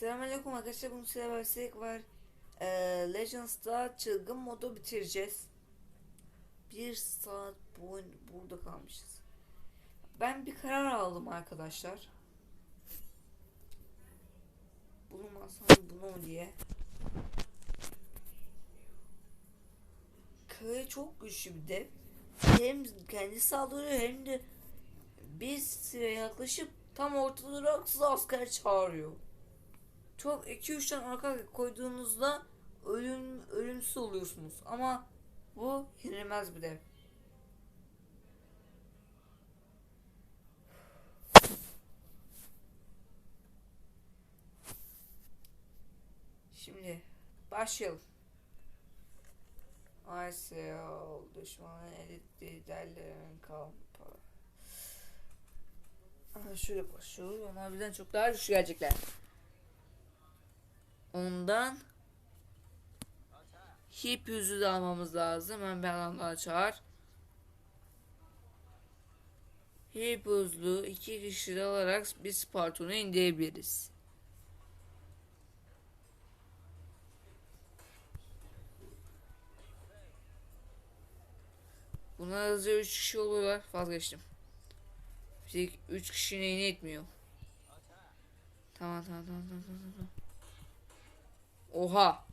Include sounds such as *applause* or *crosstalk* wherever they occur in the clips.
Selamünaleyküm arkadaşlar. Bugün size versek var. Ee, Legends'da çılgın modu bitireceğiz. Bir saat boyun burada kalmışız. Ben bir karar aldım arkadaşlar. Alsam bunu diye. Kaya çok güçlü bir dev. Hem kendi saldırıyor hem de bir sıra yaklaşıp tam ortada duraksız asker çağırıyor. Çok 2-3 tane arka koyduğunuzda ölüm ölümsüz oluyorsunuz. Ama bu yenilmez bir dev. Şimdi başlayalım. ICL düşmanı elit liderlerin kampı. Şöyle başlıyoruz. Onlar bizden çok daha güçlü gelecekler. Ondan hip yüzü de almamız lazım. Hemen bir adam daha çağır. Hip hızlı iki kişi alarak bir Sparton'u indirebiliriz. Bunlar hızlı 3 kişi oluyorlar. Vazgeçtim. Bir 3 kişi neyini etmiyor. Tamam tamam tamam tamam tamam. Oha.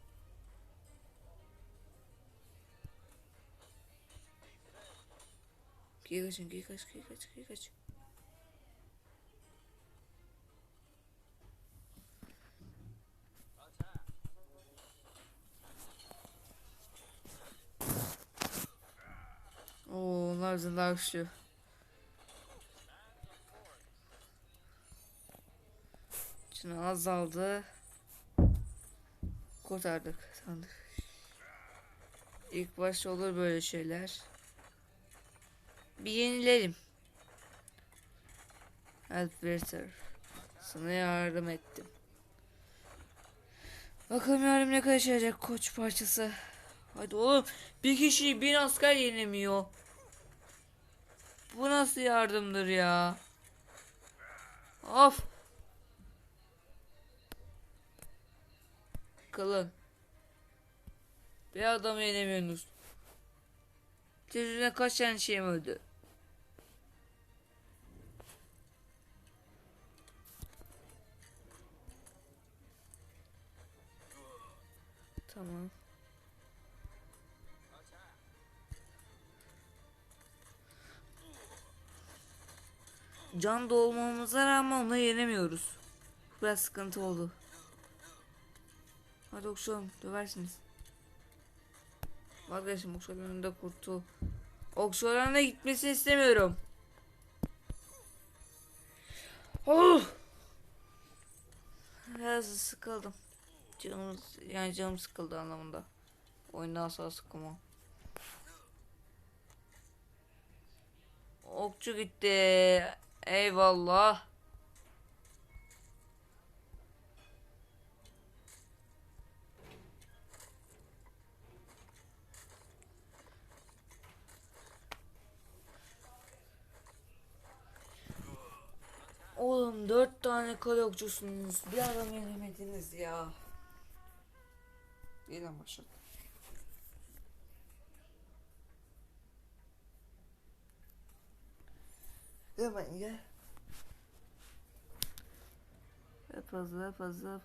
Giy kaçın giy kaç giy kaç giy kaç. Oo, onlar daha güçlü. Şimdi azaldı. Kurtardık sandık. İlk başta olur böyle şeyler. Bir yenilelim. Winter. Sana yardım ettim. Bakalım yardım ne kadar yarayacak koç parçası. Hadi oğlum bir kişiyi bir asker yenemiyor. Bu nasıl yardımdır ya? Of. Kalın. Bir adamı yenemiyorsunuz. Yüzüne kaç tane şeyim öldü. Tamam. Can dolmamıza rağmen onu yenemiyoruz. Biraz sıkıntı oldu. Hadi okşalım döversiniz. Vazgeçtim okşalanın da kurtu. Okşalan'a gitmesini istemiyorum. Oh! Biraz sıkıldım. Canım yani canım sıkıldı anlamında. Oyundan sonra sıkılma. Okçu gitti. Eyvallah. Oğlum dört tane kale okçusunuz. Bir adam yenemediniz ya. Yeniden başladı. Hemen gel. Hep hızlı, hep hızlı,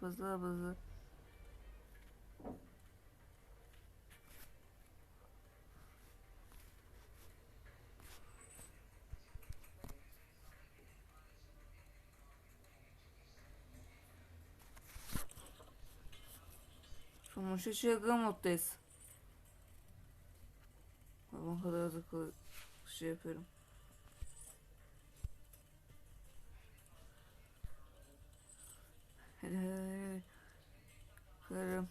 Sonuçta çılgın moddayız. Ben kadar kıl- şey yapıyorum. Kırarım.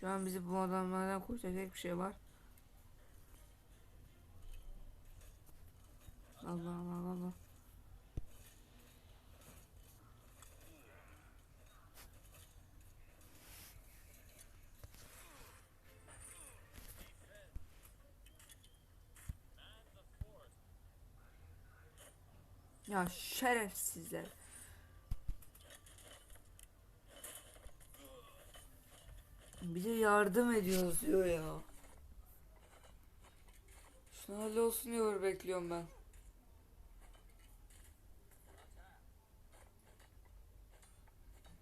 Şu an bizi bu adamlardan kurtaracak bir şey var. Allah Allah Allah. Ya şerefsizler. Bir de yardım ediyoruz diyor ya. Şunu hallolsun diyor bekliyorum ben.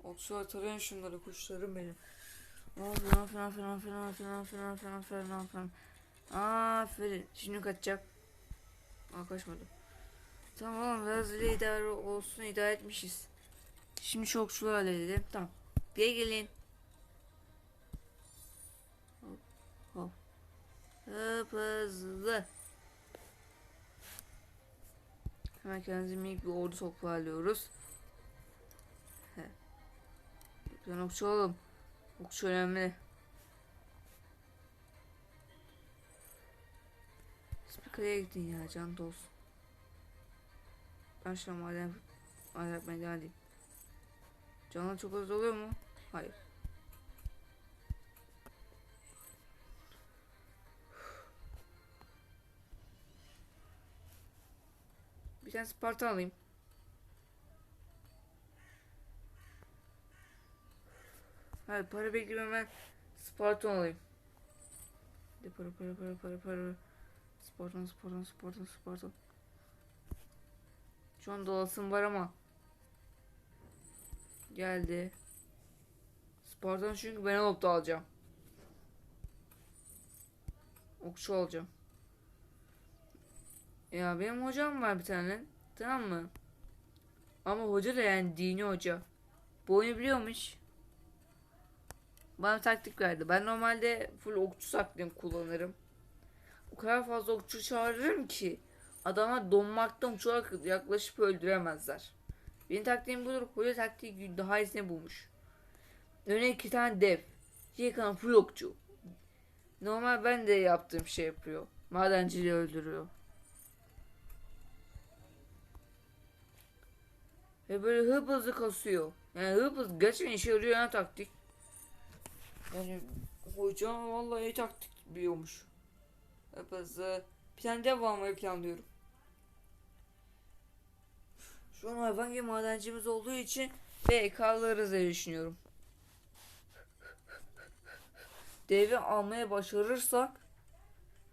Okçular tarayın şunları kuşlarım benim. Aferin aferin aferin aferin aferin aferin aferin aferin aferin. Aferin. Şimdi kaçacak. Aa kaçmadı. Tamam biraz öyle idare olsun idare etmişiz. Şimdi şu okçuları halledelim. Tamam. Bir gelin. Hop hop. Hop hızlı. Hemen kendimize minik bir ordu toparlıyoruz. Ben okçu oğlum. Okçu önemli. Spiker'e gittin ya can olsun. An maden maden yapmaya devam çok az oluyor mu? Hayır. Bir tane Spartan alayım. Hayır para bekliyorum ben Spartan alayım. De para para para para para. Spartan Spartan Spartan Spartan. Şu an dolasım var ama. Geldi. Spartan çünkü ben alıp da alacağım. Okçu alacağım. Ya benim hocam var bir tane. Tamam mı? Ama hoca da yani dini hoca. Bu oyunu biliyormuş. Bana bir taktik verdi. Ben normalde full okçu saklayayım kullanırım. O kadar fazla okçu çağırırım ki adama donmaktan uçarak yaklaşıp öldüremezler. Benim taktiğim budur. Hoca taktiği daha iyisini bulmuş. Örneğin iki tane dev. Yıkan full okçu. Normal ben de yaptığım şey yapıyor. Madenciliği öldürüyor. Ve böyle hıp hızlı kasıyor. Yani hıp hızlı gerçekten işe yarıyor yani taktik. Yani hocam vallahi taktik biliyormuş. Hıp hızlı. Bir tane dev almayı planlıyorum. Şu an hayvan gibi madencimiz olduğu için ve ekarlarız diye düşünüyorum. Devi almaya başarırsak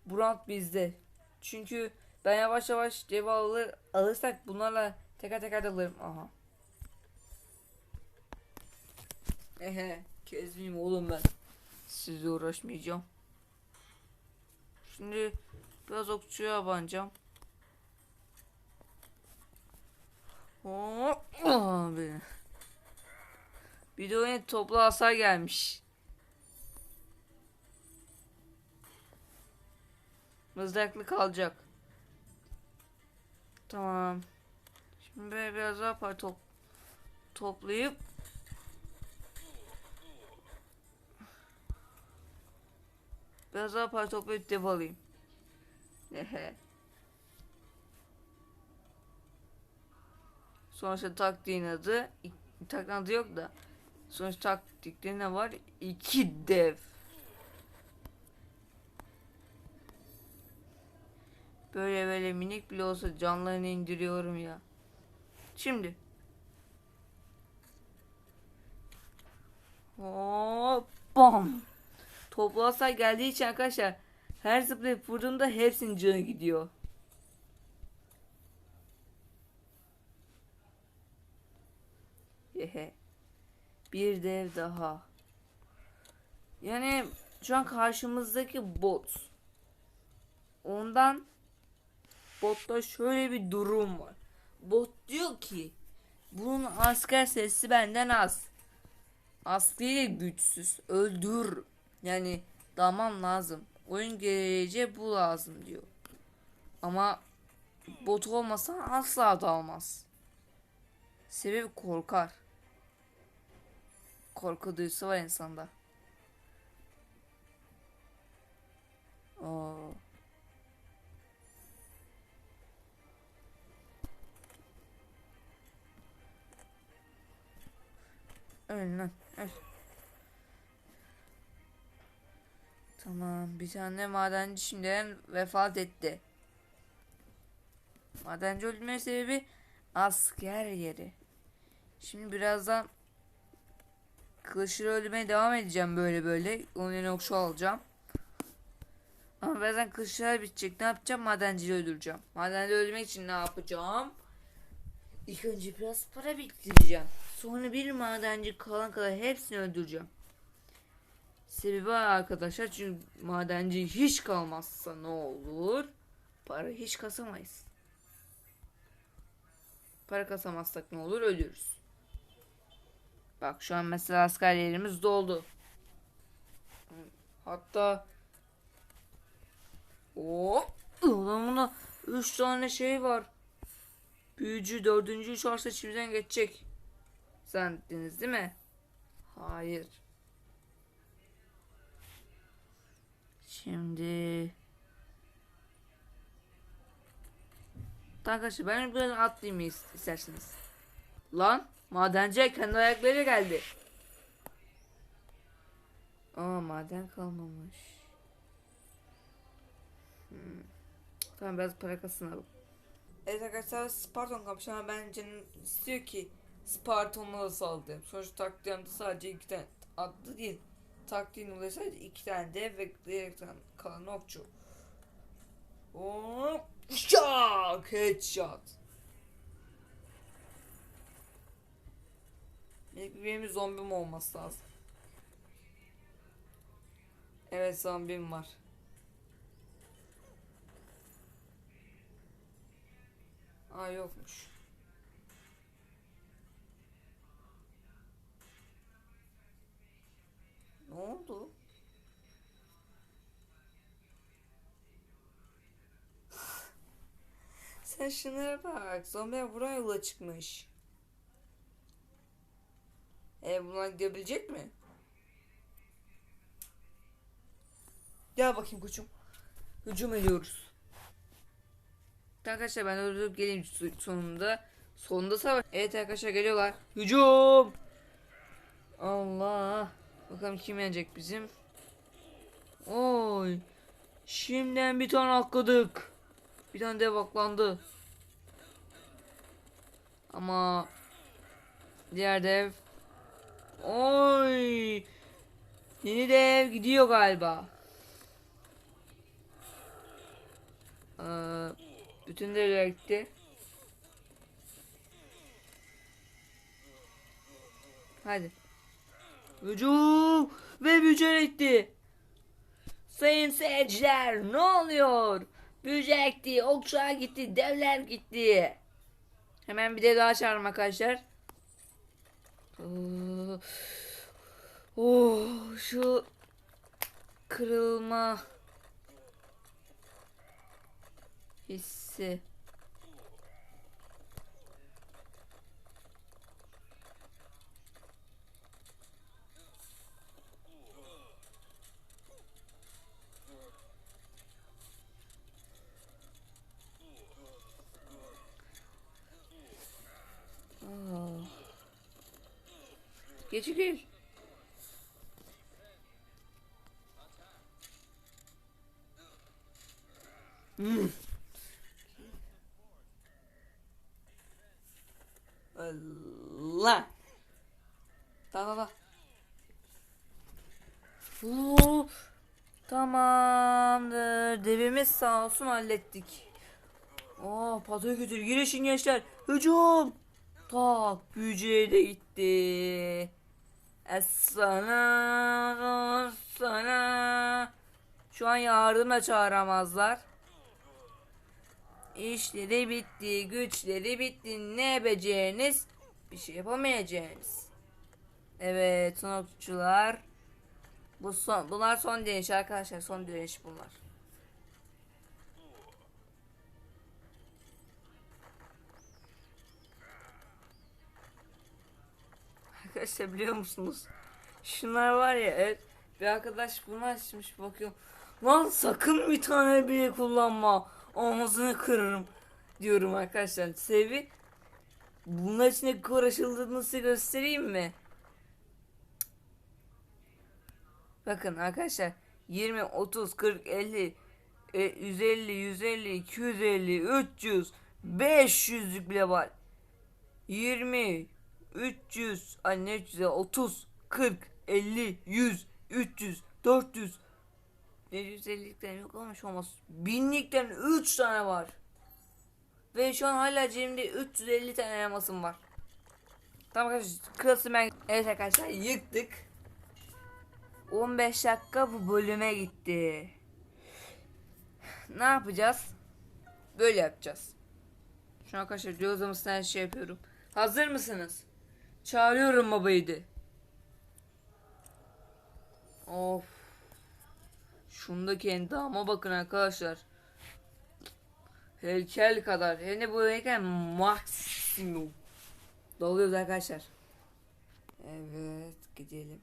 Brand bizde. Çünkü ben yavaş yavaş devi alır, alırsak bunlarla teker teker de alırım. Aha. Ehe. Kezmiyim oğlum ben. Sizle uğraşmayacağım. Şimdi biraz okçuya abanacağım. Hop. Abi. Bir de oyuna toplu hasar gelmiş. Mızraklı kalacak. Tamam. Şimdi böyle biraz daha para top toplayıp biraz daha para toplayıp dev alayım. Sonuçta taktiğin adı taktiğin adı yok da sonuçta taktikte ne var? İki dev. Böyle böyle minik bile olsa canlarını indiriyorum ya. Şimdi. Hop bam. Toplu geldiği için arkadaşlar her zıplayıp vurduğumda hepsinin canı gidiyor. Bir dev daha. Yani şu an karşımızdaki bot. Ondan botta şöyle bir durum var. Bot diyor ki bunun asker sesi benden az. Askeriyle güçsüz. Öldür. Yani dalmam lazım. Oyun geleceği bu lazım diyor. Ama bot olmasa asla dalmaz. Sebebi korkar. Korku duyusu var insanda. Oo. Öl lan öl. Tamam bir tane madenci şimdiden vefat etti. Madenci öldürme sebebi asker yeri. Şimdi birazdan kılıçları öldürmeye devam edeceğim böyle böyle. Onun yerine okşu alacağım. Ama birazdan kılıçlar bitecek. Ne yapacağım? Madenciyi öldüreceğim. Madenciyi öldürmek için ne yapacağım? İlk önce biraz para biriktireceğim. Sonra bir madenci kalan kadar hepsini öldüreceğim. Sebebi arkadaşlar çünkü madenci hiç kalmazsa ne olur? Para hiç kasamayız. Para kasamazsak ne olur? Ölürüz. Bak şu an mesela asker yerimiz doldu. Hatta o adamında 3 tane şey var. Büyücü dördüncü çarşı içimizden geçecek. Zannettiniz değil mi? Hayır. Şimdi Arkadaşlar ben biraz atlayayım is- isterseniz. Lan madenci kendi ayakları geldi. Aa maden kalmamış. Hmm. Tamam biraz para kasınalım. Evet arkadaşlar Sparton kapmış ama ben canım istiyor ki Sparton'la saldırayım. Sonuçta taktiğimde sadece iki tane atlı değil. Taktiğin dolayı sadece iki tane de ve diğer kalan okçu. Hop! Şak! Headshot. İlk benim zombim olması lazım. Evet zombim var. Aa yokmuş. Ne oldu? *laughs* Sen şunlara bak. Zombiler buraya yola çıkmış. E bunlar gidebilecek mi? Gel bakayım koçum. Hücum ediyoruz. Arkadaşlar ben öldürüp geleyim sonunda. Sonunda savaş. Evet arkadaşlar geliyorlar. Hücum. Allah. Bakalım kim yenecek bizim. Oy. Şimdiden bir tane atladık. Bir tane dev aklandı. Ama diğer dev Oy. Yeni dev gidiyor galiba. Ee, bütün devler gitti. Hadi. Vücum ve bücür etti. Sayın seyirciler ne oluyor? Büyücekti, okşağa gitti, devler gitti. Hemen bir de daha çağırma arkadaşlar. Oo, oh, şu kırılma hissi. Geçikil. Hmm. Allah. Da da da. Oo, Tamamdır. Devimiz sağ olsun hallettik. Aa, patoyu götür. Girişin gençler. Hücum. Tak büyücüye de gitti. Essana sana. Şu an yardım da çağıramazlar. İşleri bitti, güçleri bitti. Ne yapacağınız? Bir şey yapamayacağınız. Evet, son okçular. Bu son, bunlar son direniş arkadaşlar. Son direniş bunlar. Arkadaşlar biliyor musunuz? Şunlar var ya evet. Bir arkadaş bunu açmış bakıyorum. Lan sakın bir tane bile kullanma. Omuzunu kırarım diyorum arkadaşlar. Sevi bunlar içine karışıldığını size göstereyim mi? Bakın arkadaşlar 20, 30, 40, 50, e, 150, 150, 250, 300, 500'lük bile var. 20 300 ay ne 300 ya 30 40 50 100 300 400 750'likten yok ama şu olmaz. Binlikten 3 tane var. Ve şu an hala cebimde 350 tane elmasım var. Tamam arkadaşlar klasmen evet arkadaşlar yıktık. 15 dakika bu bölüme gitti. Ne yapacağız? Böyle yapacağız. Şu an arkadaşlar cihazımızdan şey yapıyorum. Hazır mısınız? Çağırıyorum babayı de. Of. Şundaki endama bakın arkadaşlar. Heykel kadar. Hem de bu heykel maksimum. Doluyoruz arkadaşlar. Evet gidelim.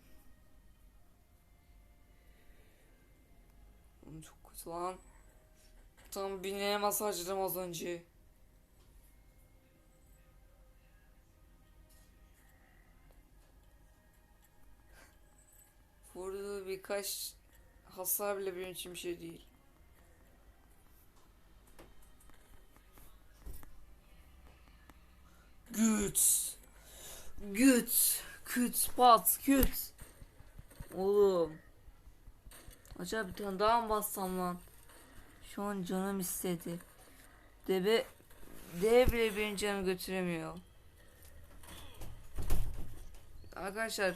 Çok kötü lan. Tam bineye masajladım az önce. Birkaç hasar bile benim için bir şey değil. Güç. Güç. Güç. Pat. Güç. Oğlum. Acaba bir tane daha mı bassam lan? Şu an canım istedi. Debe dev bile benim canımı götüremiyor. Arkadaşlar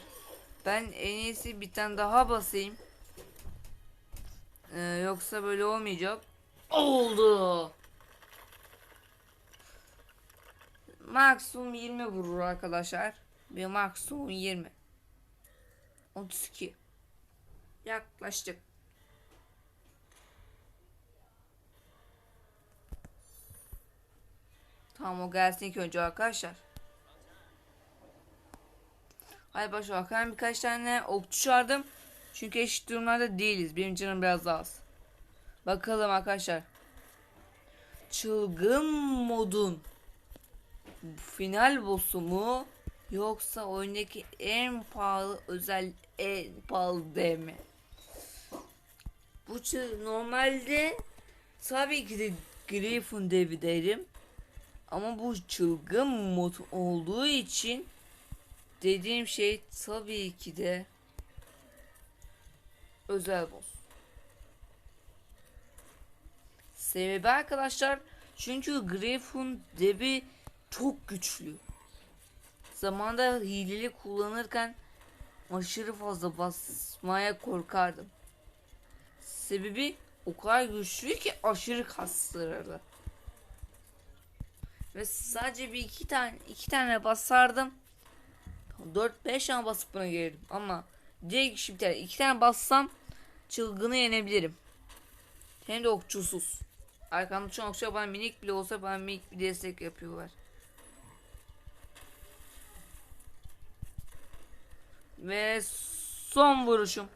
ben en iyisi bir tane daha basayım. Ee, yoksa böyle olmayacak. Oldu. Maksimum 20 vurur arkadaşlar. Bir maksimum 20. 32. Yaklaştık. Tamam o gelsin ilk önce arkadaşlar. Hayır baş ben birkaç tane okçu çağırdım. Çünkü eşit durumlarda değiliz. Benim canım biraz daha az. Bakalım arkadaşlar. Çılgın modun final boss'u mu yoksa oyundaki en pahalı özel en pahalı dev mi? Bu normalde tabii ki de Griffin devi derim. Ama bu çılgın mod olduğu için dediğim şey tabii ki de özel boss. Sebebi arkadaşlar çünkü Griffin devi çok güçlü. Zamanda hileli kullanırken aşırı fazla basmaya korkardım. Sebebi o kadar güçlü ki aşırı kastırırdı. Ve sadece bir iki tane iki tane basardım. 4-5 tane basıp buna gelirdim ama direkt kişi bir tane iki tane bassam çılgını yenebilirim. Hem de okçusuz. Arkamda şu an okçular bana minik bile olsa bana minik bir destek yapıyorlar. Ve son vuruşum.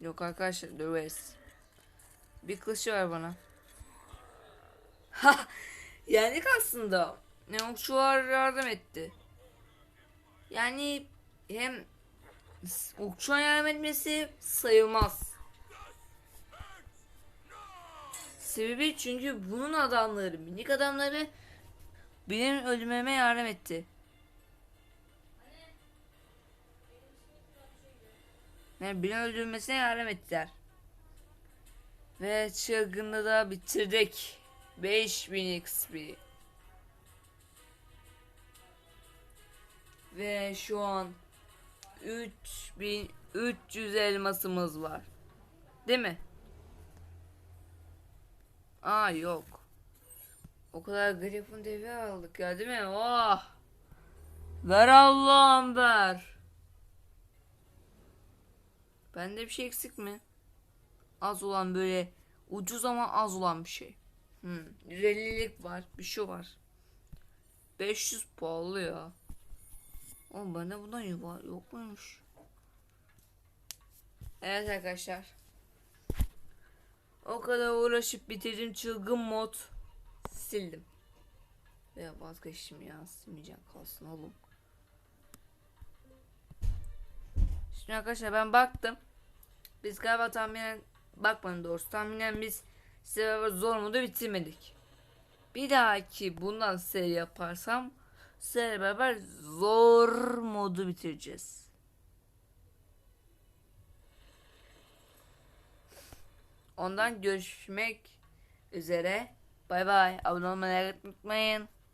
Yok arkadaşlar döveriz. Bir kılıcı ver bana. *laughs* Ha, yendik aslında. Okçular yardım etti. Yani hem okçular yardım etmesi sayılmaz. Sebebi çünkü bunun adamları, minik adamları benim ölümeme yardım etti. Yani beni öldürmesine yardım ettiler. Ve çılgınlığı da bitirdik. 5000 XP. Ve şu an 3300 elmasımız var. Değil mi? Aa yok. O kadar Griffin devi aldık ya değil mi? Oh! Ver Allah'ım ver. Bende bir şey eksik mi? Az olan böyle ucuz ama az olan bir şey. Hmm. 150'lik var. Bir şey var. 500 pahalı ya. Oğlum bende bundan yuva yok muymuş? Evet arkadaşlar. O kadar uğraşıp bitirdim çılgın mod. Sildim. Veya vazgeçtim ya. Silmeyeceğim kalsın oğlum. Şimdi arkadaşlar ben baktım. Biz galiba tahminen bakmadım doğrusu. Tahminen biz Survivor zor modu bitirmedik. Bir dahaki bundan seri yaparsam sizlerle beraber zor modu bitireceğiz. Ondan görüşmek üzere. Bay bay. Abone olmayı unutmayın.